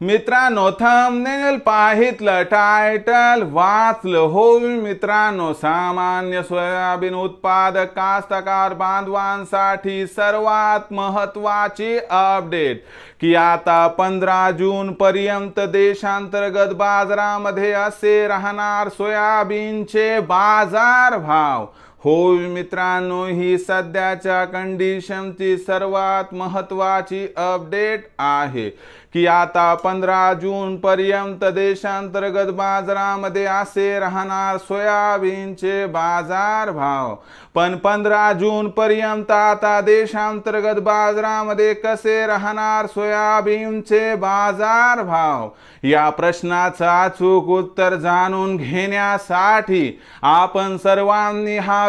मित्रांनो thumbnail पाहितलं title वाचलं होय मित्रांनो. सामान्य सोयाबीन उत्पादक कास्तकार बांधवांसाठी सर्वात महत्वाची अपडेट की आता पंधरा जून पर्यंत देशांतर्गत बाजारामध्ये असे राहणार सोयाबीनचे बाजार भाव होय मित्रांनो ही सध्याच्या कंडिशनची सर्वात महत्वाची अपडेट आहे की आता पंधरा जून पर्यंत देशांतर्गत बाजारामध्ये असे राहणार सोयाबीनचे बाजार भाव. पण पंधरा जून पर्यंत आता देशांतर्गत बाजारामध्ये कसे राहणार सोयाबीनचे बाजार भाव? या प्रश्नाचं अचूक उत्तर जाणून घेण्यासाठी आपण सर्वांनी हा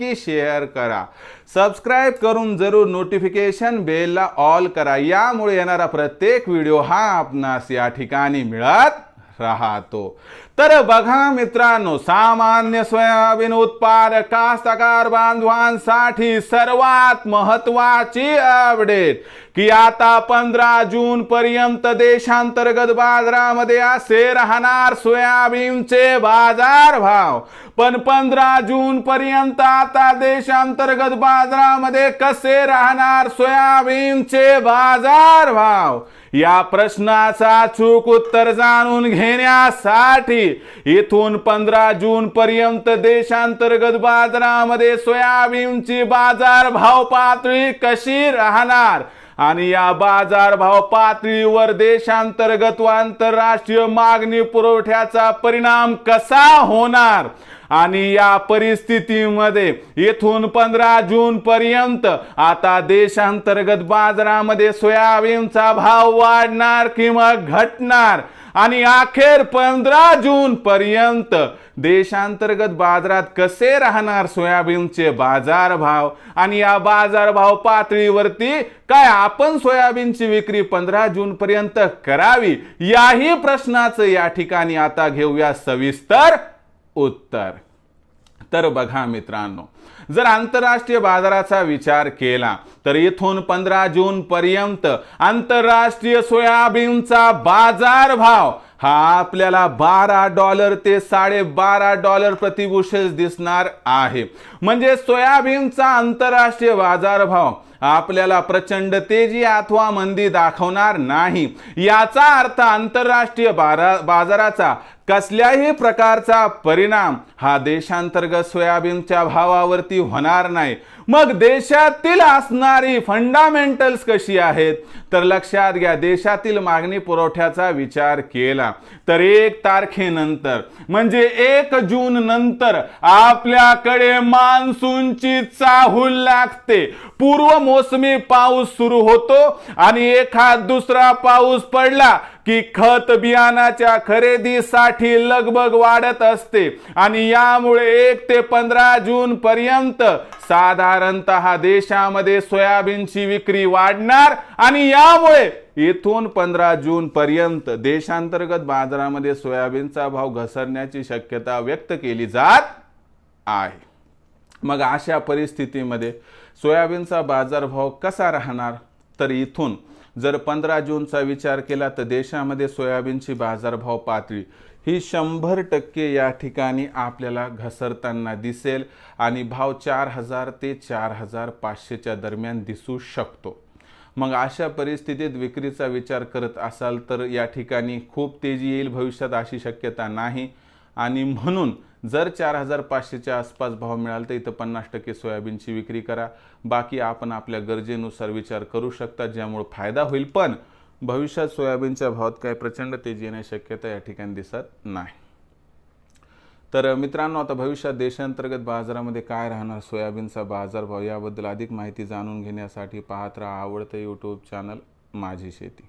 शेअर करा. सबस्क्राईब करून जरूर नोटिफिकेशन बेलला ऑल करा. यामुळे येणारा प्रत्येक व्हिडिओ हा आपणास या ठिकाणी मिळत राहतो. तर बघा मित्रांनो सामान्य सोयाबीन उत्पादक कास्तकार बांधवांसाठी सर्वात महत्वाची अपडेट की आता पंधरा जून पर्यंत देशांतर्गत बाजारामध्ये असे राहणार सोयाबीनचे बाजार भाव. पण पंधरा जून पर्यंत आता देशांतर्गत बाजारामध्ये कसे राहणार सोयाबीनचे बाजार भाव? या प्रश्नाचा चूक उत्तर जाणून घेण्यासाठी इथून पंधरा जून पर्यंत देशांतर्गत बाजारामध्ये सोयाबीनची बाजार भाव पातळी कशी राहणार? आणि या बाजार भाव पातळीवर देशांतर्गत व आंतरराष्ट्रीय मागणी पुरवठ्याचा परिणाम कसा होणार? आणि या परिस्थितीमध्ये येथून पंधरा जून पर्यंत आता देशांतर्गत बाजारामध्ये सोयाबीनचा भाव वाढणार किंवा घटणार? आणि अखेर पंधरा जून पर्यंत देशांतर्गत बाजारात कसे राहणार सोयाबीनचे बाजार भाव आणि या बाजार भाव पातळीवरती काय आपण सोयाबीनची विक्री पंधरा जून पर्यंत करावी? याही प्रश्नाचं या ठिकाणी आता घेऊया सविस्तर उत्तर. तर बघा मित्रांनो जर आंतरराष्ट्रीय बाजाराचा विचार केला तर इथून पंधरा जून पर्यंत आंतरराष्ट्रीय सोयाबीनचा बाजार भाव हा आपल्याला बारा डॉलर ते साडेबारा डॉलर प्रतिबुशेल दिसणार आहे. म्हणजे सोयाबीनचा आंतरराष्ट्रीय बाजारभाव आपल्याला प्रचंड तेजी अथवा मंदी दाखवणार नाही. याचा अर्थ आंतरराष्ट्रीय बारा बाजाराचा कसल्याही प्रकारचा परिणाम हा देशांतर्गत सोयाबीनच्या भावावरती होणार नाही. मग देशातील असणारी फंडामेंटल्स कशी आहेत? तर लक्षात घ्या देशातील मागणी पुरवठ्याचा विचार केला. तर एक तारखेनंतर म्हणजे एक जून नंतर आपल्याकडे मान्सूनची चाहूल लागते. पूर्व मोसमी पाऊस सुरू होतो आणि एखाद दुसरा पाऊस पडला. की खत बियाणाच्या खरेदीसाठी लगबग वाढत असते आणि यामुळे एक ते पंधरा जून पर्यंत साधारणतः देशामध्ये सोयाबीनची विक्री वाढणार आणि यामुळे इथून पंधरा जून पर्यंत देशांतर्गत बाजारामध्ये सोयाबीनचा भाव घसरण्याची शक्यता व्यक्त केली जात आहे. मग अशा परिस्थितीमध्ये सोयाबीनचा बाजारभाव कसा राहणार? तर इथून जर पंधरा जूनचा विचार केला तर देशामध्ये सोयाबीनची बाजारभाव पातळी ही शंभर टक्के या ठिकाणी आपल्याला घसरताना दिसेल आणि भाव चार हजार ते चार हजार पाचशेच्या दरम्यान दिसू शकतो. मग अशा परिस्थितीत विक्रीचा विचार करत असाल तर या ठिकाणी खूप तेजी येईल भविष्यात अशी शक्यता नाही. आणि म्हणून जर चार हजार पाचशेच्या आसपास भाव मिळाला तर इथं पन्नास टक्के सोयाबीनची विक्री करा. बाकी आपण आपल्या गरजेनुसार विचार करू शकता ज्यामुळे फायदा होईल. पण भविष्यात सोयाबीनच्या भावात काय प्रचंड तेजी येण्याची शक्यता या ठिकाणी दिसत नाही. तर मित्रांनो आता भविष्यात देशांतर्गत बाजारामध्ये काय राहणार? सोयाबीनचा बाजारभाव याबद्दल अधिक माहिती जाणून घेण्यासाठी पाहत राहा आवडतं यूट्यूब चॅनल माझी शेती.